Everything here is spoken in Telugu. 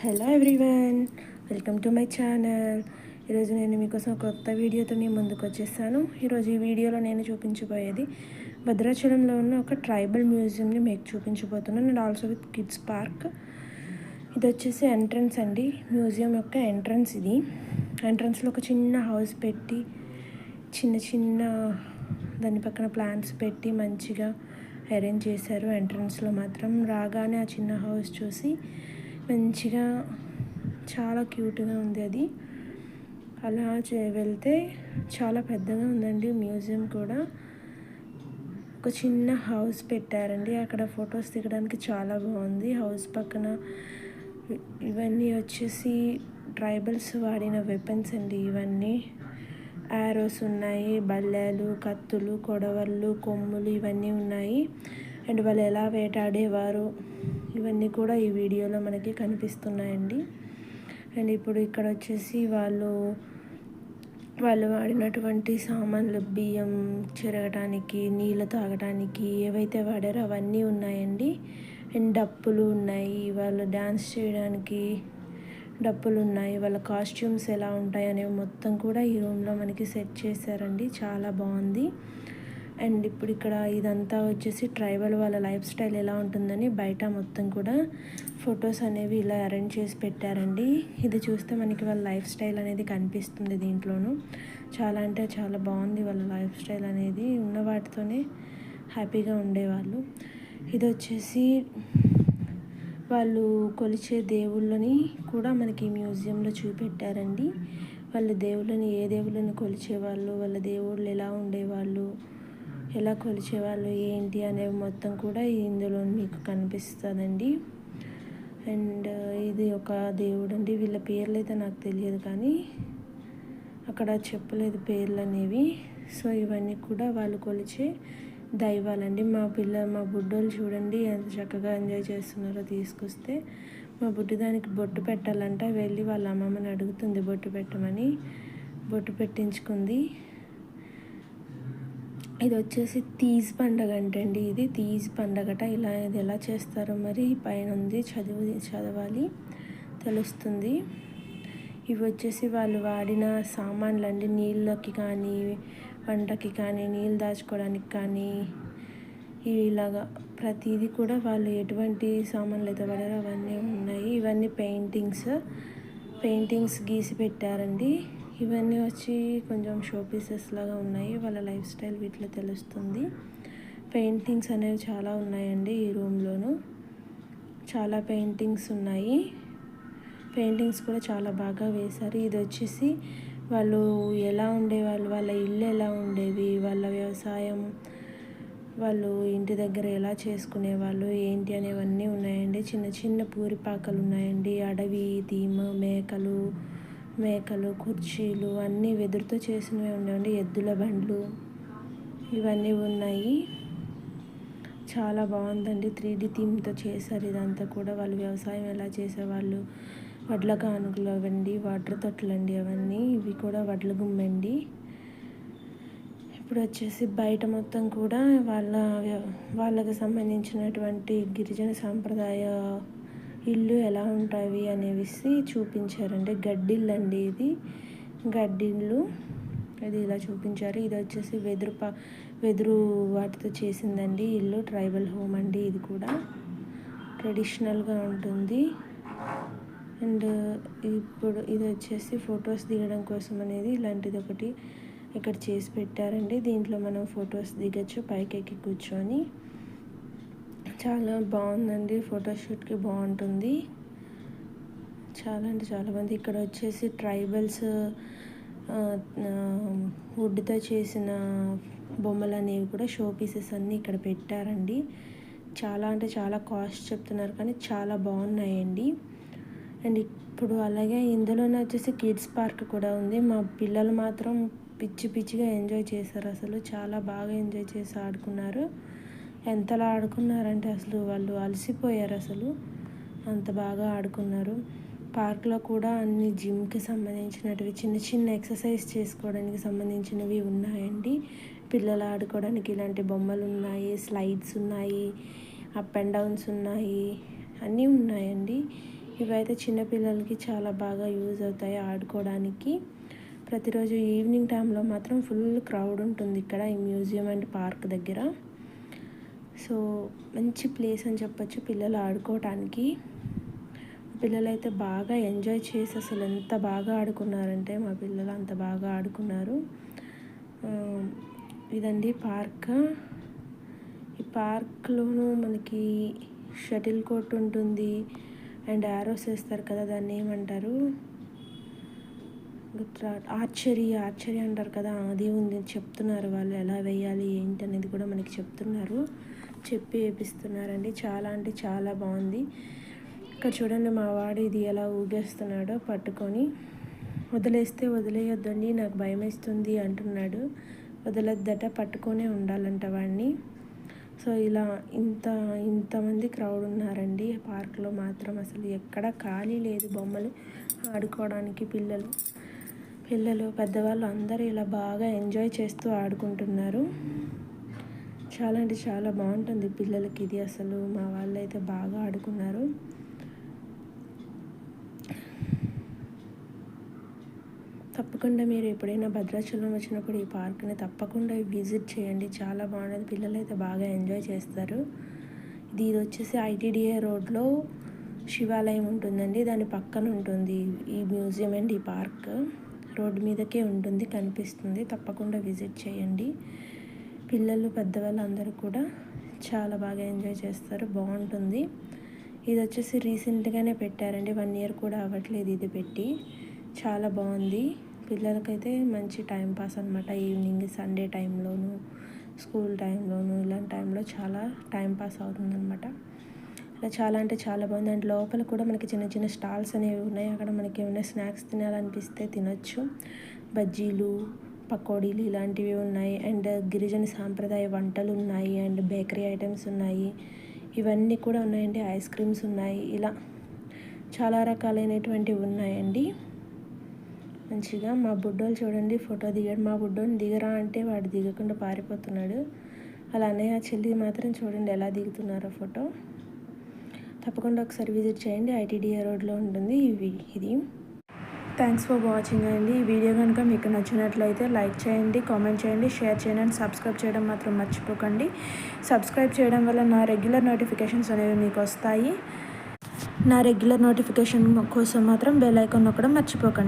Hello everyone welcome to my channel ఈరోజు నేను మీకోసం కొత్త వీడియోతో మీ ముందుకు వచ్చేసాను. ఈరోజు ఈ వీడియోలో నేను చూపించబోయేది భద్రాచలంలో ఉన్న ఒక ట్రైబల్ మ్యూజియంని మీకు చూపించబోతున్నాను and also with kids park ఇది వచ్చేసి ఎంట్రన్స్ అండి. మ్యూజియం యొక్క ఎంట్రన్స్ ఇది. ఎంట్రన్స్లో ఒక చిన్న హౌస్ పెట్టి చిన్న చిన్న దాని పక్కన ప్లాంట్స్ పెట్టి మంచిగా అరేంజ్ చేశారు ఎంట్రన్స్లో మాత్రం. రాగానే ఆ చిన్న హౌస్ చూసి మంచిగా చాలా క్యూట్గా ఉంది అది. అలా చే వెళ్తే చాలా పెద్దగా ఉందండి మ్యూజియం కూడా. ఒక చిన్న హౌస్ పెట్టారండి. అక్కడ ఫొటోస్ దిగడానికి చాలా బాగుంది. హౌస్ పక్కన ఇవన్నీ వచ్చేసి ట్రైబల్స్ వాడిన వెపన్స్ అండి ఇవన్నీ. యారోస్ ఉన్నాయి బల్లెలు కత్తులు కొడవళ్ళు కొమ్ములు ఇవన్నీ ఉన్నాయి. అండ్ వాళ్ళు ఎలా వేటాడేవారు ఇవన్నీ కూడా ఈ వీడియోలో మనకి కనిపిస్తున్నాయండి. అండ్ ఇప్పుడు ఇక్కడ వచ్చేసి వాళ్ళు వాళ్ళు వాడినటువంటి సామాన్లు బియ్యం చెరగటానికి నీళ్ళు తాగటానికి ఏవైతే వాడారో అవన్నీ ఉన్నాయండి. అండ్ డప్పులు ఉన్నాయి వాళ్ళు డ్యాన్స్ చేయడానికి డప్పులు ఉన్నాయి వాళ్ళ కాస్ట్యూమ్స్ ఎలా ఉంటాయి అనేవి మొత్తం కూడా ఈ రూమ్లో మనకి సెట్ చేశారండి. చాలా బాగుంది. అండ్ ఇప్పుడు ఇక్కడ ఇదంతా వచ్చేసి ట్రైబల్ వాళ్ళ లైఫ్ స్టైల్ ఎలా ఉంటుందని బయట మొత్తం కూడా ఫొటోస్ అనేవి ఇలా అరేంజ్ చేసి పెట్టారండి. ఇది చూస్తే మనకి వాళ్ళ లైఫ్ స్టైల్ అనేది కనిపిస్తుంది దీంట్లోనూ. చాలా అంటే చాలా బాగుంది వాళ్ళ లైఫ్ స్టైల్ అనేది. ఉన్న వాటితోనే హ్యాపీగా ఉండేవాళ్ళు. ఇది వచ్చేసి వాళ్ళు కొలిచే దేవుళ్ళని కూడా మనకి ఈ మ్యూజియంలో చూపెట్టారండి. వాళ్ళ దేవుళ్ళని ఏ దేవుళ్ళని కొలిచేవాళ్ళు వాళ్ళ దేవుళ్ళు ఎలా ఉండేవాళ్ళు ఎలా కొలిచేవాళ్ళు ఏంటి అనేవి మొత్తం కూడా ఇందులో మీకు కనిపిస్తుందండి. అండ్ ఇది ఒక దేవుడు అండి. వీళ్ళ పేర్లు అయితే నాకు తెలియదు కానీ అక్కడ చెప్పలేదు పేర్లు అనేవి. సో ఇవన్నీ కూడా వాళ్ళు కొలిచే దైవాలండి. మా పిల్ల మా బుడ్డోళ్ళు చూడండి ఎంత చక్కగా ఎంజాయ్ చేస్తున్నారో తీసుకొస్తే. మా బుడ్డి దానికి బొట్టు పెట్టాలంట. వెళ్ళి వాళ్ళ అమ్మమ్మని అడుగుతుంది బొట్టు పెట్టమని. బొట్టు పెట్టించుకుంది. ఇది వచ్చేసి తీజ్ పండగ అంటండి ఇది. తీజ్ పండగట ఇలా ఇది ఎలా చేస్తారో మరి పైన ఉంది. చదువు చదవాలి. తెలుస్తుంది. ఇవి వచ్చేసి వాళ్ళు వాడిన సామాన్లు అండి నీళ్ళకి కానీ వంటకి కానీ నీళ్ళు దాచుకోవడానికి కానీ ఇవి ఇలాగా ప్రతిదీ కూడా వాళ్ళు ఎటువంటి సామాన్లు అయితే వాడారో అవన్నీ ఉన్నాయి. ఇవన్నీ పెయింటింగ్స్. పెయింటింగ్స్ గీసి పెట్టారండి. ఇవన్నీ వచ్చి కొంచెం షో పీసెస్ లాగా ఉన్నాయి. వాళ్ళ లైఫ్ స్టైల్ వీటిలో తెలుస్తుంది. పెయింటింగ్స్ అనేవి చాలా ఉన్నాయండి ఈ రూమ్లోను. చాలా పెయింటింగ్స్ ఉన్నాయి. పెయింటింగ్స్ కూడా చాలా బాగా వేశారు. ఇది వచ్చేసి వాళ్ళు ఎలా ఉండేవాళ్ళు వాళ్ళ ఇల్లు ఎలా ఉండేవి వాళ్ళ వ్యవసాయం వాళ్ళు ఇంటి దగ్గర ఎలా చేసుకునేవాళ్ళు ఏంటి అనేవన్నీ ఉన్నాయండి. చిన్న చిన్న పూరిపాకలు ఉన్నాయండి. అడవి థీమ్ మేకలు మేకలు కుర్చీలు అన్నీ వెదురుతో చేసినవి ఉన్నాయండి ఎద్దుల బండ్లు ఇవన్నీ ఉన్నాయి. చాలా బాగుందండి. త్రీ డి థీమ్తో చేశారు ఇదంతా కూడా. వాళ్ళు వ్యవసాయం ఎలా చేసేవాళ్ళు వడ్ల కానుకలు అవండి వాటర్ తొట్లు అండి అవన్నీ. ఇవి కూడా వడ్ల గుమ్మండి ఇప్పుడు వచ్చేసి బయట మొత్తం కూడా వాళ్ళ వ్య- వాళ్ళకి సంబంధించినటువంటి గిరిజన సాంప్రదాయ ఇల్లు ఎలా ఉంటాయి అనేసి చూపించారండి. గడ్డిల్లు అండి ఇది. గడ్డిల్లు అది ఇలా చూపించారు. ఇది వచ్చేసి వెదురు పా వెదురు వాటితో చేసిందండి ఇల్లు. ట్రైబల్ హోమ్ అండి ఇది కూడా. ట్రెడిషనల్గా ఉంటుంది. అండ్ ఇప్పుడు ఇది వచ్చేసి ఫొటోస్ దిగడం కోసం అనేది ఇలాంటిది ఒకటి ఇక్కడ చేసి పెట్టారండి. దీంట్లో మనం ఫొటోస్ దిగచ్చు పైకి ఎక్కి కూర్చొని. చాలా బాగుందండి ఫోటోషూట్కి బాగుంటుంది. చాలా అంటే చాలామంది ఇక్కడ వచ్చేసి ట్రైబల్స్ వుడ్తో చేసిన బొమ్మలు అనేవి కూడా షో పీసెస్ అన్నీ ఇక్కడ పెట్టారండి. చాలా అంటే చాలా కాస్ట్ చెప్తున్నారు కానీ చాలా బాగున్నాయండి. అండ్ ఇప్పుడు అలాగే ఇందులోనే వచ్చేసి కిడ్స్ పార్క్ కూడా ఉంది. మా పిల్లలు మాత్రం పిచ్చి పిచ్చిగా ఎంజాయ్ చేశారు అసలు. చాలా బాగా ఎంజాయ్ చేసి ఆడుకున్నారు. ఎంతలా ఆడుకున్నారంటే అసలు వాళ్ళు అలసిపోయారు అసలు. అంత బాగా ఆడుకున్నారు. పార్క్లో కూడా అన్ని జిమ్కి సంబంధించినటివి చిన్న చిన్న ఎక్సర్సైజ్ చేసుకోవడానికి సంబంధించినవి ఉన్నాయండి. పిల్లలు ఆడుకోవడానికి ఇలాంటి బొమ్మలు ఉన్నాయి స్లైడ్స్ ఉన్నాయి అప్ అండ్ డౌన్స్ ఉన్నాయి అన్నీ ఉన్నాయండి. ఇవైతే చిన్నపిల్లలకి చాలా బాగా యూజ్ అవుతాయి ఆడుకోవడానికి. ప్రతిరోజు ఈవినింగ్ టైంలో మాత్రం ఫుల్ క్రౌడ్ ఉంటుంది ఇక్కడ ఈ మ్యూజియం అండ్ పార్క్ దగ్గర. సో మంచి ప్లేస్ అని చెప్పొచ్చు పిల్లలు ఆడుకోవటానికి పిల్లలు అయితే బాగా ఎంజాయ్ చేసి అసలు ఎంత బాగా ఆడుకున్నారంటే మా పిల్లలు అంత బాగా ఆడుకున్నారు. ఇదండి పార్క్. ఈ పార్క్లోనూ మనకి షటిల్ కోర్ట్ ఉంటుంది. అండ్ యారోస్ వేస్తారు కదా దాన్ని ఏమంటారు? గుర్తురా ఆర్చరీ ఆర్చరీ అంటారు కదా అది ఉంది చెప్తున్నారు వాళ్ళు ఎలా వేయాలి ఏంటి అనేది కూడా మనకి చెప్తున్నారు చెప్పి వేపిస్తున్నారండి. చాలా అంటే చాలా బాగుంది. ఇక్కడ చూడండి మా వాడు ఇది ఎలా ఊగేస్తున్నాడో పట్టుకొని. వదిలేస్తే వదిలేయొద్దండి నాకు భయం వేస్తుంది అంటున్నాడు. వదలొద్దట పట్టుకొనే ఉండాలంట వాడిని. సో ఇలా ఇంత ఇంతమంది క్రౌడ్ ఉన్నారండి. పార్క్లో మాత్రం అసలు ఎక్కడ ఖాళీ లేదు బొమ్మలు ఆడుకోవడానికి పిల్లలు. పిల్లలు పెద్దవాళ్ళు అందరూ ఇలా బాగా ఎంజాయ్ చేస్తూ ఆడుకుంటున్నారు. చాలా అంటే చాలా బాగుంటుంది పిల్లలకి ఇది అసలు. మా వాళ్ళు అయితే బాగా ఆడుకున్నారు. తప్పకుండా మీరు ఎప్పుడైనా భద్రాచలం వచ్చినప్పుడు ఈ పార్క్ని తప్పకుండా విజిట్ చేయండి. చాలా బాగుంటుంది. పిల్లలు అయితే బాగా ఎంజాయ్ చేస్తారు. ఇది ఇది వచ్చేసి ఐటీడీఏ రోడ్లో శివాలయం ఉంటుందండి. దాని పక్కన ఉంటుంది ఈ మ్యూజియం అండ్ ఈ పార్క్. రోడ్డు మీదకే ఉంటుంది కనిపిస్తుంది. తప్పకుండా విజిట్ చేయండి. పిల్లలు పెద్దవాళ్ళు అందరూ కూడా చాలా బాగా ఎంజాయ్ చేస్తారు. బాగుంటుంది. ఇది వచ్చేసి రీసెంట్గానే పెట్టారండి. వన్ ఇయర్ కూడా అవ్వట్లేదు ఇది పెట్టి. చాలా బాగుంది. పిల్లలకైతే మంచి టైం పాస్ అనమాట ఈవినింగ్ సండే టైంలోను స్కూల్ టైంలోను ఇలాంటి టైంలో చాలా టైం పాస్ అవుతుందన్నమాట. చాలా అంటే చాలా బాగుంది. అండ్ లోపల కూడా మనకి చిన్న చిన్న స్టాల్స్ అనేవి ఉన్నాయి. అక్కడ మనకి ఏమైనా స్నాక్స్ తినాలనిపిస్తే తినొచ్చు. బజ్జీలు పకోడీలు ఇలాంటివి ఉన్నాయి. అండ్ గిరిజన సాంప్రదాయ వంటలు ఉన్నాయి. అండ్ బేకరీ ఐటమ్స్ ఉన్నాయి. ఇవన్నీ కూడా ఉన్నాయండి. ఐస్ క్రీమ్స్ ఉన్నాయి. ఇలా చాలా రకాలైనటువంటివి ఉన్నాయండి. మంచిగా మా బుడ్డోలు చూడండి ఫోటో దిగాడు. మా బుడ్డోని దిగరా అంటే వాడు దిగకుండా పారిపోతున్నాడు. అలా అన్నయ్య చెల్లి మాత్రం చూడండి ఎలా దిగుతున్నారో ఫోటో. తప్పకుండా ఒకసారి విజిట్ చేయండి. ఐటీడీఏ రోడ్లో ఉంటుంది ఇవి ఇది. థ్యాంక్స్ ఫర్ వాచింగ్ అండి. ఈ వీడియో కనుక మీకు నచ్చినట్లయితే లైక్ చేయండి కామెంట్ చేయండి షేర్ చేయండి అండ్ సబ్స్క్రైబ్ చేయడం మాత్రం మర్చిపోకండి. సబ్స్క్రైబ్ చేయడం వల్ల నా రెగ్యులర్ నోటిఫికేషన్స్ అనేవి మీకు వస్తాయి. నా రెగ్యులర్ నోటిఫికేషన్ కోసం మాత్రం బెల్ ఐకాన్ నొక్కడం మర్చిపోకండి.